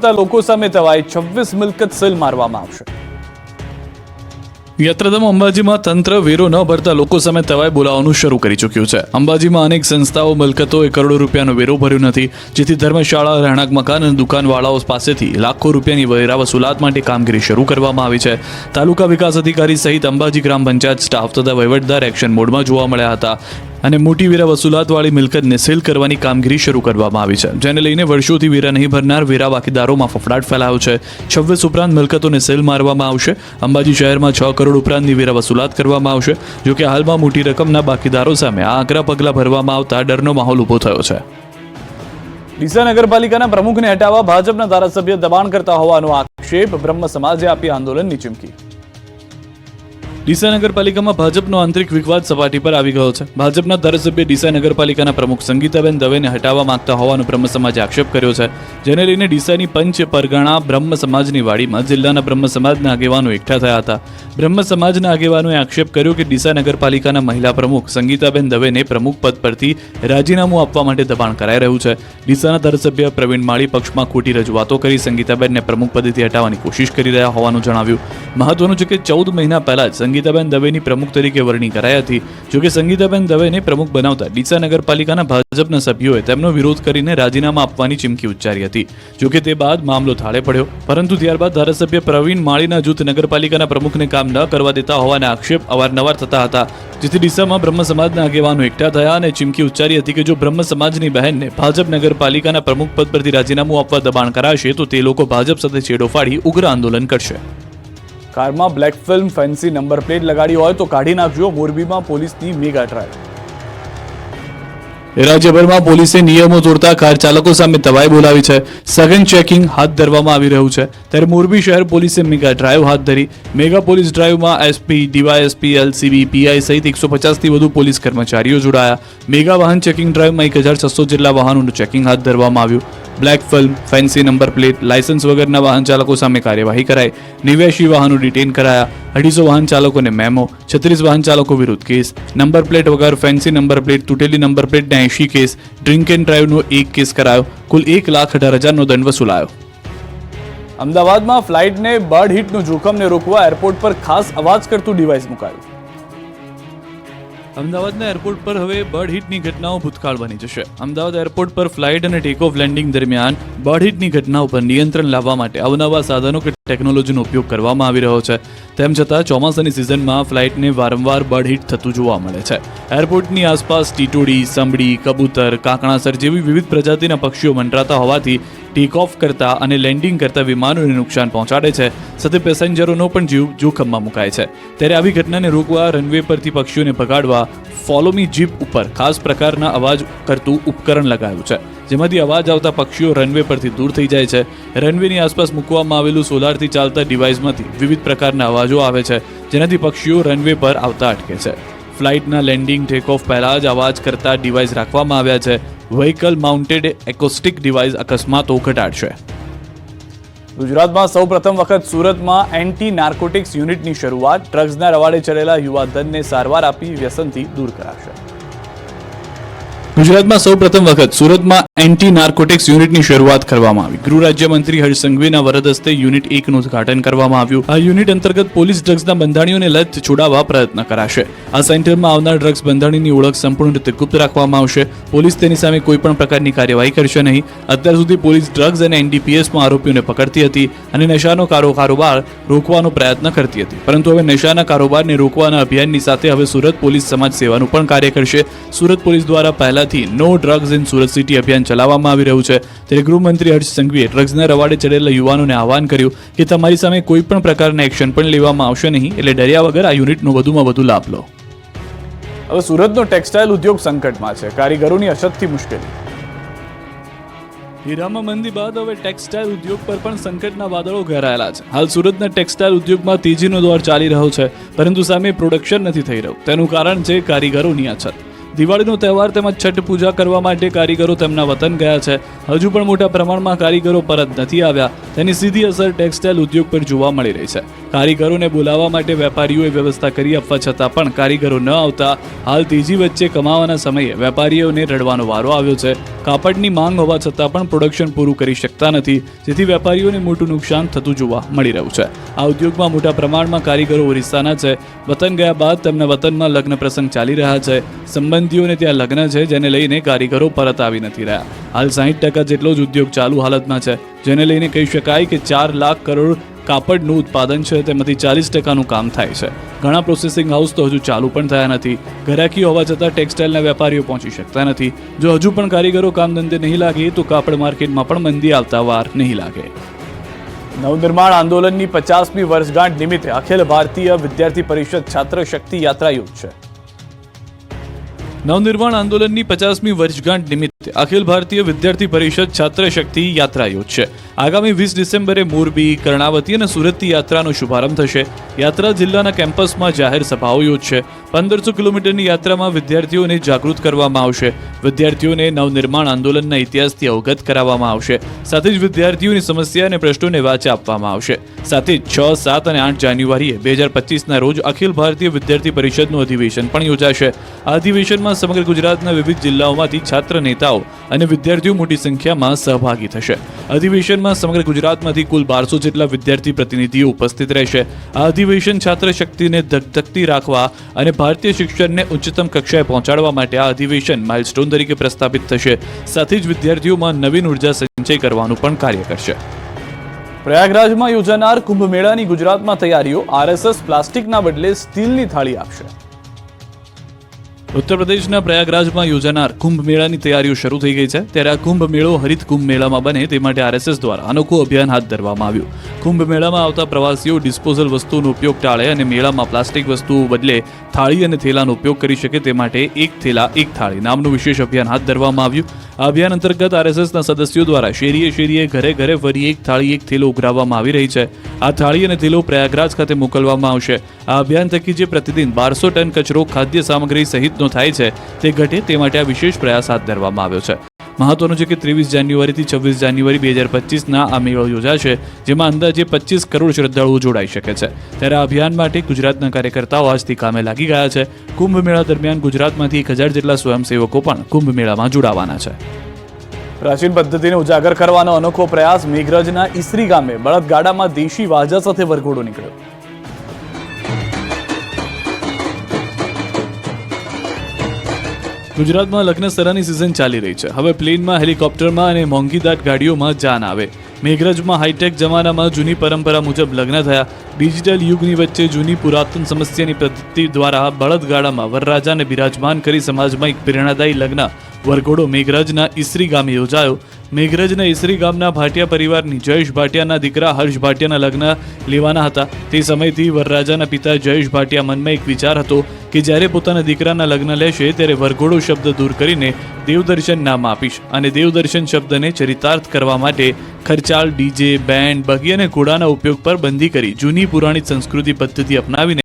ભરતા લોકો સામે તવાય છવ્વીસ મિલકત સેલ મારવામાં આવશે. યાત્રાધામ અંબાજીમાં તંત્ર વેરો ન ભરતા લોકો સામે તવાઈ બોલાવવાનું શરૂ કરી ચૂક્યું છે. અંબાજીમાં અનેક સંસ્થાઓ મિલકતોએ કરોડો રૂપિયાનો વેરો ભર્યો નથી, જેથી ધર્મશાળા, રહેણાંક મકાન અને દુકાનવાળાઓ પાસેથી લાખો રૂપિયાની વેરા વસૂલાત માટે કામગીરી શરૂ કરવામાં આવી છે. તાલુકા વિકાસ અધિકારી સહિત અંબાજી ગ્રામ પંચાયત સ્ટાફ તથા વહીવટદાર એક્શન મોડમાં જોવા મળ્યા હતા. અને મોટી વેરા વસૂલાતવાળી મિલકતને સીલ કરવાની કામગીરી શરૂ કરવામાં આવી છે. જેને લઈને વર્ષોથી વેરા નહીં ભરનાર વેરા બાકીદારોમાં ફફડાટ ફેલાયો છે. છવ્વીસ ઉપરાંત મિલકતોને સીલ મારવામાં આવશે. અંબાજી શહેરમાં છ કરોડ ઉપરાંતની વેરા વસૂલાત કરવામાં આવશે જોકે હાલમાં મોટી રકમના બાકીદારો સામે આ આકરા પગલાં ભરવામાં આવતા ડરનો માહોલ ઊભો થયો છે. ડીસા નગરપાલિકાના પ્રમુખને હટાવવા ભાજપના ધારાસભ્ય દબાણ કરતા હોવાનો આક્ષેપ બ્રહ્મ સમાજે આપી આંદોલનની ચીમકી. ડીસા નગરપાલિકામાં ભાજપનો આંતરિક વિવાદ સપાટી પર આવી ગયો છે. ભાજપના ધારાસભ્ય ડીસા નગરપાલિકાના પ્રમુખ સંગીતાબેન દવેને હટાવવા માંગતા હોવાનો બ્રહ્મ સમાજે આક્ષેપ કર્યો છે. જેને લઈને ડીસાની પંચ પરગણા બ્રહ્મ સમાજની વાડીમાં જિલ્લાના બ્રહ્મ સમાજના આગેવાનો એકઠા થયા હતા. બ્રહ્મ સમાજના આગેવાનોએ આક્ષેપ કર્યો કે ડીસા નગરપાલિકાના મહિલા પ્રમુખ સંગીતાબેન દવેને પ્રમુખ પદ પરથી રાજીનામું આપવા માટે દબાણ કરાઈ રહ્યું છે. ડીસાના ધારાસભ્ય પ્રવીણ માળી પક્ષમાં ખોટી રજૂઆતો કરી સંગીતાબેનને પ્રમુખ પદેથી હટાવવાની કોશિશ કરી રહ્યા હોવાનું જણાવ્યું. મહત્વનું છે કે ચૌદ મહિના પહેલા જ સંગીતાબેન દવેની પ્રમુખ તરીકે વરણી કરાઈ હતી. જોકે સંગીતાબેન દવેને પ્રમુખ બનાવતા ડીસા નગરપાલિકાના ભાજપના સભ્યોએ તેમનો વિરોધ કરીને રાજીનામા આપવાની ચીમકી ઉચ્ચારી હતી. જોકે તે બાદ મામલો થાળે પડ્યો. પરંતુ ત્યારબાદ ધારાસભ્ય પ્રવીણ માળીના જૂથ નગરપાલિકાના પ્રમુખને કામ ન કરવા દેતા હોવાના આક્ષેપ અવારનવાર થતા હતા. જેથી ડીસામાં બ્રહ્મ સમાજના આગેવાનો એકઠા થયા અને ચીમકી ઉચ્ચારી હતી કે જો બ્રહ્મ સમાજની બહેનને ભાજપ નગરપાલિકાના પ્રમુખ પદ પરથી રાજીનામું આપવા દબાણ કરાશે, તો તે લોકો ભાજપ સાથે છેડો ફાડી ઉગ્ર આંદોલન કરશે. કારમાં black film, fancy number plate લગાડી હોય તો કાઢી નાખજો. મોરબીમાં પોલીસની મેગા ટ્રાયલ. રાજ્યભરમાં પોલીસે નિયમો તોડતા કાર ચાલકો સામે તવાઈ બોલાવી છે. સઘન ચેકિંગ હાથ ધરવામાં આવી રહ્યું છે. ત્યારે મોરબી શહેર પોલીસે મેગા ડ્રાઈવ હાથ ધરી. મેગા પોલીસ ડ્રાઈવમાં એસપી, ડીવાયએસપી, એલસીબી, પીઆઈ સહિત એકસો પચાસથી વધુ પોલીસ કર્મચારીઓ જોડાયા. મેગા વાહન ચેકિંગ ડ્રાઈવમાં એક હજાર છસો જેટલા વાહનોનું ચેકિંગ હાથ ધરવામાં આવ્યું. Black film, fancy number plate licence વગરના વાહન ચાલકો સામે કાર્યવાહી કરાઈ. નેવ્યાશી વાહનો ડિટેન કરાયા. અઢીસો વાહન ચાલકોને મેમો, છત્રીસ વાહન ચાલકો વિરુદ્ધ કેસ. નંબર પ્લેટ વગર ફેન્સી નંબર પ્લેટ, તૂટેલી નંબર પ્લેટના એંશી કેસ. ડ્રિંક એન્ડ ડ્રાઈવનો એક કેસ કરાયો. કુલ એક લાખ અઢાર હજારનો દંડ વસૂલાયો. અમદાવાદમાં ફ્લાઇટને બર્ડ હિટનું જોખમને રોકવા એરપોર્ટ પર ખાસ અવાજ કરતું ડિવાઇસ મુકાયું. અમદાવાદના એરપોર્ટ પર હવે બર્ડ હિટની ઘટનાઓ ભૂતકાળ બની જશે. અમદાવાદ એરપોર્ટ પર ફ્લાઇટ અને ટેક ઓફ લેન્ડિંગ દરમિયાન બર્ડ હિટની ઘટનાઓ પર નિયંત્રણ લાવવા માટે અવનવા સાધનો ટેકનોલોજીનો ઉપયોગ કરવામાં આવી રહ્યો છે. તેમ છતાં ચોમાસાની સિઝનમાં ફ્લાઇટને વારંવાર બર્ડ હિટ થતું જોવા મળે છે. એરપોર્ટની આસપાસ ટીટોડી સંભડી કબૂતર, કાંકણાસર જેવી વિવિધ પ્રજાતિના પક્ષીઓ મંડરાતા હોવાથી ટેક ઓફ કરતા અને લેન્ડિંગ કરતા વિમાનોને નુકસાન પહોંચાડે છે. સાથે પેસેન્જરોનો પણ જીવ જોખમમાં મુકાય છે. ત્યારે આવી ઘટનાને રોકવા રનવે પરથી પક્ષીઓને ભગાડવા ફોલોમી જીપ ઉપર ખાસ પ્રકારના અવાજ કરતું ઉપકરણ લગાવ્યું છે. જેમાંથી અવાજ આવતા પક્ષીઓ રનવે પરથી દૂર થઈ જાય છે. રનવેની આસપાસ મૂકવામાં આવેલું સોલારથી ચાલતા ડિવાઇસમાંથી વિવિધ પ્રકારના અવાજો આવે છે, જેનાથી પક્ષીઓ રનવે પર આવતા અટકે છે. ફ્લાઇટના લેન્ડિંગ ટેકઓફ પહેલાં જ અવાજ કરતા ડિવાઇસ રાખવામાં આવ્યા છે. વ્હીકલ માઉન્ટેડ એકોસ્ટિક ડિવાઇસ અકસ્માતો ઘટાડશે ગુજરાતમાં સૌ પ્રથમ વખત સુરતમાં એન્ટી નાર્કોટિક્સ યુનિટની શરૂઆત ડ્રગ્સના રવાડે ચડેલા યુવાધનને સારવાર આપી વ્યસનથી દૂર કરાશે. ગુજરાતમાં સૌ પ્રથમ વખત સુરતમાં એન્ટી નાર્કોટિક્સ યુનિટની શરૂઆત કરવામાં આવી. ગૃહ રાજ્યમંત્રી હર્ષ સંઘવીના વરદ હસ્તે યુનિટ એકનું ઉદઘાટન કરવામાં આવ્યું. આ યુનિટ અંતર્ગત પોલીસ ડ્રગ્સના બંધાણીઓને લત છોડાવવા પ્રયત્ન કરાશે. આ સેન્ટરમાં આવનાર ડ્રગ્સ બંધાણીની ઓળખ સંપૂર્ણ રીતે ગુપ્ત રાખવામાં આવશે. પોલીસ તેની સામે કોઈ પણ પ્રકારની કાર્યવાહી કરશે નહીં. અત્યાર સુધી પોલીસ ડ્રગ્સ અને એનડીપીએસમાં આરોપીઓને પકડતી હતી અને નશાનો કારો કારોબાર રોકવાનો પ્રયત્ન કરતી હતી. પરંતુ હવે નશાના કારોબારને રોકવાના અભિયાનની સાથે હવે સુરત પોલીસ સમાજ સેવાનું પણ કાર્ય કરશે. સુરત પોલીસ દ્વારા પહેલાથી no drugs in Surat city અભિયાન ચલાવવામાં આવી રહ્યું છે. ત્યારે ગૃહમંત્રી હર્ષ સંઘવીએ ડ્રગ્સના રવાડે ચડેલા યુવાનોને આહવાન કર્યું કે તમારી સામે કોઈ પણ પ્રકારના એક્શન પણ લેવામાં આવશે નહીં, એટલે ડર્યા વગર આ યુનિટનો વધુમાં વધુ લાભ લો. હવે સુરતનો ટેક્સટાઇલ ઉદ્યોગ સંકટમાં છે. કારીગરોની અછતથી મુશ્કેલી. હીરામાં મંદી બાદ હવે ટેક્સટાઇલ ઉદ્યોગ પર પણ સંકટના વાદળો ઘેરાયેલા છે. હાલ સુરતના ટેક્સટાઇલ ઉદ્યોગમાં તેજીનો દોર ચાલી રહ્યો છે, પરંતુ સામે પ્રોડક્શન નથી થઈ રહ્યું. તેનું કારણ છે કારીગરોની અછત. દિવાળીનો તહેવાર તેમજ છઠ પૂજા કરવા માટે કારીગરો તેમના વતન ગયા છે. હજુ પણ મોટા પ્રમાણમાં કારીગરો પરત નથી આવ્યા. તેની સીધી અસર ટેક્સટાઇલ ઉદ્યોગ પર જોવા મળી રહી છે. કારીગરોને બોલાવવા માટે વેપારીઓએ વ્યવસ્થા કરી આપવા છતાં પણ કારીગરો ન આવતા હાલ તેજી વચ્ચે કમાવાના સમયે વેપારીઓને રડવાનો વારો આવ્યો છે. કાપડની માંગ હોવા છતાં પણ પ્રોડક્શન પૂરું કરી શકતા નથી, જેથી વેપારીઓને મોટું નુકસાન થતું જોવા મળી રહ્યું છે. આ ઉદ્યોગમાં મોટા પ્રમાણમાં કારીગરો ઓરિસ્સાના છે. વતન ગયા બાદ તેમના વતનમાં લગ્ન પ્રસંગ ચાલી રહ્યા છે. સંબંધીઓને ત્યાં લગ્ન છે, જેને લઈને કારીગરો પરત આવી નથી રહ્યા. હાલ સાહીઠ ટકા જેટલો જ ઉદ્યોગ ચાલુ હાલતમાં છે, જેને લઈને કહી શકાય કે ચાર લાખ કરોડ કાપડનું ઉત્પાદન છે, તેમાંથી ચાલીસ ટકાનું કામ થાય છે. ઘણા પ્રોસેસિંગ હાઉસ તો હજુ ચાલુ પણ થયા નથી. ઘરાકી હોવા છતાં ટેક્સટાઇલના વેપારીઓ પહોંચી શકતા નથી. જો હજુ પણ કારીગરો કામ ધંધે નહીં લાગે, તો કાપડ માર્કેટમાં પણ મંદી આવતા વાર નહીં લાગે. નવનિર્માણ આંદોલનની પચાસમી વર્ષગાંઠ નિમિત્તે અખિલ ભારતીય વિદ્યાર્થી પરિષદ છાત્ર શક્તિ યાત્રા યોજશે નવનિર્માણ આંદોલનની પચાસમી વર્ષગાંઠ નિમિત્તે અખિલ ભારતીય વિદ્યાર્થી પરિષદ છાત્ર શક્તિ યાત્રા યોજશે આગામી વીસ ડિસેમ્બરે મોરબી, કર્ણાવતી અને સુરતથી યાત્રાનો શુભારંભ થશે. યાત્રા જિલ્લાના કેમ્પસમાં જાહેર સભાઓ યોજશે. પંદરસો કિલોમીટરની યાત્રામાં વિદ્યાર્થીઓને જાગૃત કરવામાં આવશે. વિદ્યાર્થીઓને નવનિર્માણ આંદોલનના ઇતિહાસથી અવગત કરાવવામાં આવશે. સાથે જ વિદ્યાર્થીઓની સમસ્યા અને પ્રશ્નોને વાચા આપવામાં આવશે. સાથે છ, સાત અને આઠ જાન્યુઆરીએ બે હજાર પચીસના રોજ અખિલ ભારતીય વિદ્યાર્થી પરિષદનું અધિવેશન પણ યોજાશે. આ અધિવેશનમાં સમગ્ર ગુજરાતના વિવિધ જિલ્લાઓમાંથી છાત્ર નેતાઓ અને વિદ્યાર્થીઓ મોટી સંખ્યામાં સહભાગી થશે. અધિવેશનમાં સમગ્ર ગુજરાતમાંથી કુલ બારસો જેટલા વિદ્યાર્થી પ્રતિનિધિઓ ઉપસ્થિત રહેશે. આ અધિવેશન છાત્ર શક્તિને ધગધગતી રાખવા અને ભારતીય શિક્ષણને ઉચ્ચતમ કક્ષાએ પહોંચાડવા માટે આ અધિવેશન માઇલસ્ટોન તરીકે પ્રસ્થાપિત થશે. સાથે જ વિદ્યાર્થીઓમાં નવીન ઊર્જા સંચય કરવાનું પણ કાર્ય કરશે. પ્રયાગરાજમાં યોજાનાર કુંભમેળાની ગુજરાતમાં તૈયારીઓ આરએસએસ પ્લાસ્ટિકના બદલે સ્ટીલની થાળી આપશે. ઉત્તર પ્રદેશના પ્રયાગરાજમાં યોજાનાર કુંભ મેળાની તૈયારીઓ શરૂ થઈ ગઈ છે. ત્યારે આ કુંભ મેળો હરિત કુંભ મેળામાં બને તે માટે આરએસએસ દ્વારા અનોખું અભિયાન હાથ ધરવામાં આવ્યું. કુંભ મેળામાં આવતા પ્રવાસીઓ ડિસ્પોઝલ વસ્તુનો ઉપયોગ ટાળે અને મેળામાં પ્લાસ્ટિક વસ્તુઓ બદલે થાળી અને થેલાનો ઉપયોગ કરી શકે તે માટે એક થેલા, એક થાળી નામનું વિશેષ અભિયાન હાથ ધરવામાં આવ્યું. આ અભિયાન અંતર્ગત આરએસએસના સદસ્યો દ્વારા શેરીએ શેરીએ ઘરે ઘરે ફરી એક થાળી, એક થેલો ઉઘરાવવામાં આવી રહી છે. આ થાળી અને થેલો પ્રયાગરાજ ખાતે મોકલવામાં આવશે. આ અભિયાન થકી જે પ્રતિદિન બારસો ટન કચરો ખાદ્ય સામગ્રી સહિતનો થાય છે, તે ઘટે તે માટે આ વિશેષ પ્રયાસ હાથ ધરવામાં આવ્યો છે. મહત્વનું છે કે ત્રેવીસ જાન્યુઆરીથી છવ્વીસ જાન્યુઆરી બે હજાર પચીસના આ મેળો યોજાશે, જેમાં અંદાજે પચીસ કરોડ શ્રદ્ધાળુઓ જોડાઈ શકે છે. ત્યારે આ અભિયાન માટે ગુજરાતના કાર્યકર્તાઓ આજથી કામે લાગી ગયા છે. કુંભ મેળા દરમિયાન ગુજરાતમાંથી એક હજાર જેટલા સ્વયંસેવકો પણ કુંભ મેળામાં જોડાવાના છે. પ્રાચીન પદ્ધતિને ઉજાગર કરવાનો અનોખો પ્રયાસ મેઘરજના ઈસરી ગામે બળદગાડામાં દેશી વાજા સાથે વરઘોડો નીકળ્યો. ગુજરાતમાં લગ્ન સરાની સિઝન ચાલી રહી છે. હવે પ્લેનમાં હેલિકોપ્ટરમાં અને મોંઘીદાટ ગાડીઓમાં જાન આવે. મેઘરજમાં હાઈટેક જમાનામાં જૂની પરંપરા મુજબ લગ્ન થયા. ડિજિટલ યુગની વચ્ચે જૂની પુરાતન સમસ્યાની પદ્ધતિ દ્વારા બળદગાડામાં વરરાજાને બિરાજમાન કરી સમાજમાં એક પ્રેરણાદાયી લગ્ન. વરઘોડો મેઘરજના ઈસરી ગામે યોજાયો. મેઘરજના ઈસરી ગામના ભાટિયા પરિવારની જયેશ ભાટિયાના દીકરા હર્ષ ભાટિયાના લગ્ન લેવાના હતા. તે સમયથી વરરાજાના પિતા જયેશ ભાટિયા મનમાં એક વિચાર હતો કે જ્યારે પોતાના દીકરાના લગ્ન લેશે ત્યારે વરઘોડો શબ્દ દૂર કરીને દેવદર્શન નામ આપીશ અને દેવદર્શન શબ્દને ચરિતાર્થ કરવા માટે ખર્ચાળ, ડીજે, બેન્ડ, બગી અને ઘોડાના ઉપયોગ પર બંધી કરી જૂની પુરાણી સંસ્કૃતિ પદ્ધતિ અપનાવીને